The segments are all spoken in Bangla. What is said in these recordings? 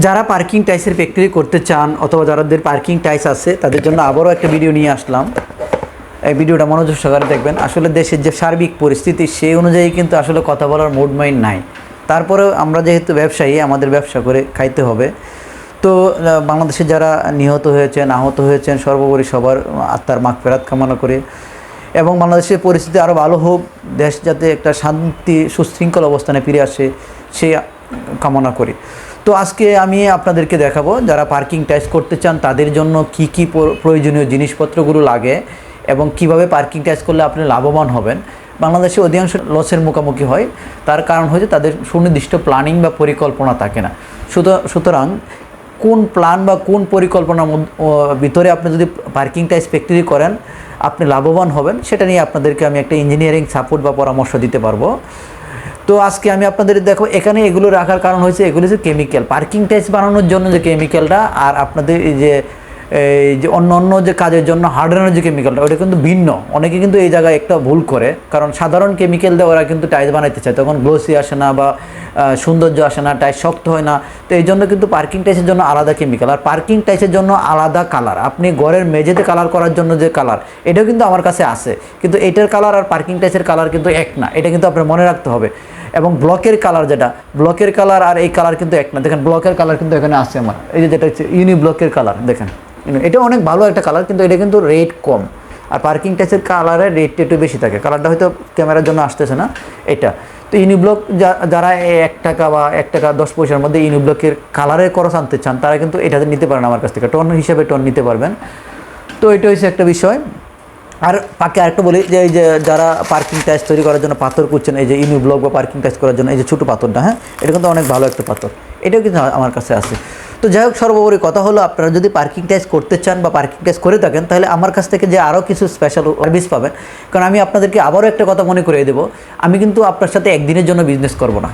যারা পার্কিং টাইসের ফ্যাক্টরি করতে চান অথবা যাদের পার্কিং টাইস আছে, তাদের জন্য আবারও একটা ভিডিও নিয়ে আসলাম। এই ভিডিওটা মনোযোগ সহকারে দেখবেন। আসলে দেশের যে সার্বিক পরিস্থিতি, সেই অনুযায়ী কিন্তু আসলে কথা বলার মুড মাইন্ড নাই। তারপরেও আমরা যেহেতু ব্যবসায়ী, আমাদের ব্যবসা করে খাইতে হবে। তো বাংলাদেশে যারা নিহত হয়েছেন, আহত হয়েছেন, সর্বোপরি সবার আত্মার মাগ ফেরাত কামনা করে। এবং বাংলাদেশের পরিস্থিতি আরও ভালো হোক, দেশ যাতে একটা শান্তি, সুশৃঙ্খল অবস্থানে ফিরে আসে, সে কামনা করি। তো আজকে আমি আপনাদেরকে দেখাবো যারা পার্কিং টাইস করতে চান, তাদের জন্য কি কি প্রয়োজনীয় জিনিসপত্রগুলো লাগে এবং কীভাবে পার্কিং টাইস করলে আপনি লাভবান হবেন। বাংলাদেশে অধিকাংশ লসের মুখোমুখি হয়। তার কারণ হচ্ছে তাদের সুনির্দিষ্ট প্ল্যানিং বা পরিকল্পনা থাকে না। সুতরাং কোন প্ল্যান বা কোন পরিকল্পনার ভিতরে আপনি যদি পার্কিং টাইস ফ্যাক্টরি করেন, আপনি লাভবান হবেন। সেটা নিয়ে আপনাদেরকে আমি একটা ইঞ্জিনিয়ারিং সাপোর্ট বা পরামর্শ দিতে পারব। তো আজকে আমি আপনাদের দেখো, এখানে এগুলো রাখার কারণ হয়েছে, এগুলো হচ্ছে কেমিক্যাল পার্কিং টাইস বানানোর জন্য যে কেমিক্যালটা আর আপনাদের এই যে এই যে অন্য অন্য যে কাজের জন্য হার্ডওয়্যারের যে কেমিক্যালটা ওটা কিন্তু ভিন্ন। অনেকে কিন্তু এই জায়গায় একটা ভুল করে, কারণ সাধারণ কেমিক্যাল দিয়ে ওরা কিন্তু টাইস বানাইতে চায়। তখন গ্লোসি আসে না বা সৌন্দর্য আসে না টাইস শক্ত হয় না। তো এই জন্য কিন্তু পার্কিং টাইসের জন্য আলাদা কেমিক্যাল আর পার্কিং টাইসের জন্য আলাদা কালার আপনি ঘরের মেঝেতে কালার করার জন্য যে কালার এটাও কিন্তু আমার কাছে আছে। কিন্তু এটার কালার আর পার্কিং টাইসের কালার কিন্তু এক না। এটা কিন্তু আপনার মনে রাখতে হবে। এবং ব্লকের কালার যেটা ব্লকের কালার আর এই কালার কিন্তু এক না। দেখেন ব্লকের কালার কিন্তু এখানে আছে আমার। এই যে যেটা হচ্ছে ইউনি ব্লকের কালার দেখেন। এটা অনেক ভালো একটা কালার কিন্তু এটা কিন্তু রেট কম। আর পার্কিং টাইসের কালারের রেটটা একটু বেশি থাকে। কালারটা হয়তো ক্যামেরার জন্য আসতেছে না, এটা। তো ইউনিব্লক যারা এক টাকা বা এক টাকা দশ পয়সার মধ্যে ইউনিব্লকের কালারের খরচ আনতে চান, তারা কিন্তু এটাতে নিতে পারেন আমার কাছ থেকে। টন হিসাবে টন নিতে পারবেন। তো এটা হচ্ছে একটা বিষয়। আর পাকে আরেকটা বলি যে, এই যে যারা পার্কিং টাইস তৈরি করার জন্য পাথর করছেন এই যে ইনু ব্লক বা পার্কিং টাইস করার জন্য, এই যে ছোটো পাথরটা হ্যাঁ? এটা কিন্তু অনেক ভালো একটা পাথর। এটাও কিন্তু আমার কাছে আছে। তো যাই হোক, সর্বোপরি কথা হলো, আপনারা যদি পার্কিং টাইস করতে চান বা পার্কিং টাইস করে থাকেন, তাহলে আমার কাছ থেকে যে আরও কিছু স্পেশাল সার্ভিস পাবেন। কারণ আমি আপনাদেরকে আবারও একটা কথা মনে করিয়ে দেবো, আমি কিন্তু আপনার সাথে একদিনের জন্য বিজনেস করব না।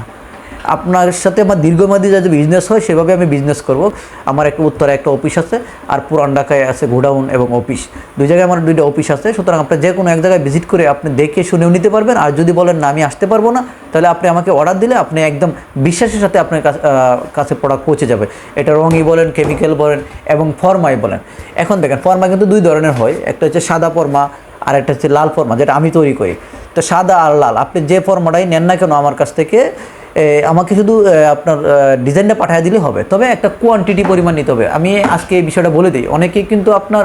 আপনার সাথে আমার দীর্ঘমেয়াদী যদি বিজনেস হয়, সেভাবে আমি বিজনেস করব। আমার একটা উত্তরে একটা অফিস আছে, আর পুরান ঢাকায় আছে গোডাউন এবং অফিস দুই জায়গায় আমার দুইটা অফিস আছে, সুতরাং আপনার যে কোনো এক জায়গায় ভিজিট করে আপনি দেখে শুনেও নিতে পারবেন। আর যদি বলেন না, আমি আসতে পারব না, তাহলে আপনি আমাকে অর্ডার দিলে আপনি একদম বিশ্বাসের সাথে আপনার কাছে প্রোডাক্ট পৌঁছে যাবে। এটা রঙই বলেন কেমিক্যাল বলেন এবং ফর্মাই বলেন। এখন দেখেন, ফর্মা কিন্তু দুই ধরনের হয়। একটা হচ্ছে সাদা ফর্মা, আর একটা হচ্ছে লাল ফর্মা, যেটা আমি তৈরি করি। তো সাদা আর লাল, আপনি যে ফর্মাটাই নেন না কেন আমার কাছ থেকে আমাকে শুধু আপনার ডিজাইনটা পাঠিয়ে দিলে হবে। তবে একটা কোয়ান্টিটি পরিমাণ নিতে হবে। আমি আজকে এই বিষয়টা বলে দিই। অনেকেই কিন্তু আপনার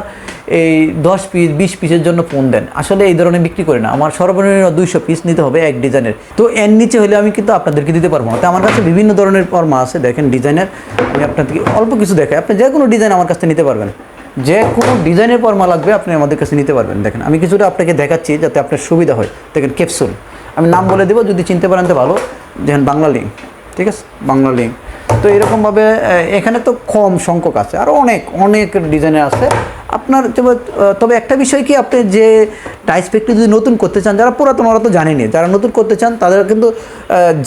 এই দশ পিস বিশ পিসের জন্য ফোন দেন। আসলে এই ধরনের বিক্রি করি না। আমার সর্বনিম্ন দুইশো পিস নিতে হবে এক ডিজাইনের তো এর নিচে হলে আমি কিন্তু আপনাদেরকে দিতে পারব না। তো আমার কাছে বিভিন্ন ধরনের ফর্মা আছে। দেখেন ডিজাইনের আমি আপনাদেরকে অল্প কিছু দেখাই। আপনি যে কোনো ডিজাইন আমার কাছ থেকে নিতে পারবেন। যে কোনো ডিজাইনের ফর্মা লাগবে, আপনি আমাদের কাছে নিতে পারবেন। দেখেন, আমি কিছুটা আপনাকে দেখাচ্ছি যাতে আপনার সুবিধা হয়। দেখেন ক্যাপসুল আমি নাম বলে দেবো। যদি চিনতে পারেন তো ভালো। দেখেন বাংলা লিঙ্ক ঠিক আছে? বাংলা লিঙ্ক তো এরকমভাবে এখানে তো কম সংখ্যক আছে আরও অনেক অনেক ডিজাইনের আছে। আপনার তবে একটা বিষয় কি, আপনি যে টাইস ফ্যাক্টরি যদি নতুন করতে চান, যারা পুরাতন ওরা তো জানেনি যারা নতুন করতে চান, তাদের কিন্তু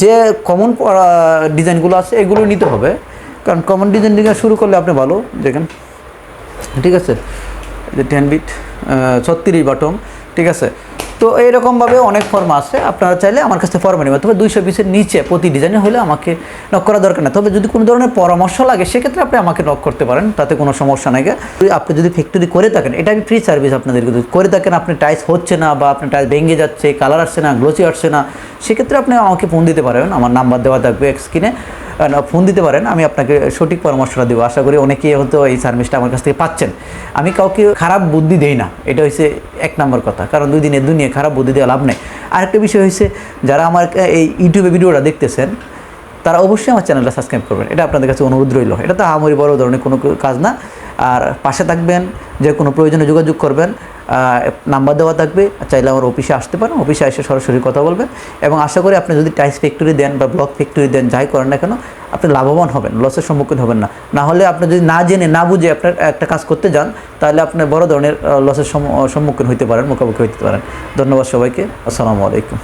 যে কমন ডিজাইনগুলো আছে, এগুলো নিতে হবে। কারণ কমন ডিজাইন দিয়ে শুরু করলে আপনি ভালো, দেখেন। ঠিক আছে? যে টেন বিট ছত্রিশ বটম ঠিক আছে? তো এইরকমভাবে অনেক ফর্ম আছে। আপনারা চাইলে আমার কাছে ফর্মে নেবেন। তবে দুইশো পিসের নিচে প্রতি ডিজাইনে হলে আমাকে নক করা দরকার না তবে যদি কোনো ধরনের পরামর্শ লাগে, সেক্ষেত্রে আপনি আমাকে নক করতে পারেন। তাতে কোনো সমস্যা নাই আপনি যদি ফ্যাক্টরি করে থাকেন, এটা আমি ফ্রি সার্ভিস আপনাদেরকে। করে থাকেন, আপনি টাইস হচ্ছে না বা আপনার টাইস ভেঙে যাচ্ছে কালার আসছে না গ্লোসি আসছে না, সেক্ষেত্রে আপনি আমাকে ফোন দিতে পারেন। আমার নাম্বার দেওয়া থাকবে স্ক্রিনে ফোন দিতে পারেন। আমি আপনাকে সঠিক পরামর্শটা দেবো। আশা করি অনেকেই হয়তো এই সার্ভিসটা আমার কাছ থেকে পাচ্ছেন। আমি কাউকে খারাপ বুদ্ধি দেই না। এটা হচ্ছে এক নম্বর কথা। কারণ দুই দিনের দুনিয়া খারাপ বুদ্ধি দেওয়া লাভ নেই। আরেকটা বিষয় হচ্ছে যারা আমার এই ইউটিউবে ভিডিওটা দেখতেছেন, তারা অবশ্যই আমার চ্যানেলটা সাবস্ক্রাইব করবেন। এটা আপনাদের কাছে অনুরোধ রইল। এটা তো আমারই বড় ধরনের কোনো কাজ না। আর পাশে থাকবেন, যে কোনো প্রয়োজনে যোগাযোগ করবেন। নাম্বার দেওয়া থাকবে। চাইলে আমার অফিসে আসতে পারেন। অফিসে এসে সরাসরি কথা বলবেন। এবং আশা করি আপনি যদি টাইস ফ্যাক্টরি দেন বা ব্লক ফ্যাক্টরি দেন, যাই করেন না কেন, আপনি লাভবান হবেন লসের সম্মুখীন হবেন না। না হলে আপনি যদি না জেনে, না বুঝে আপনার একটা কাজ করতে যান, তাহলে আপনি বড় ধরনের লসের সম্মুখীন হইতে পারেন, মুখোমুখি হইতে পারেন। ধন্যবাদ সবাইকে। আসসালামু আলাইকুম।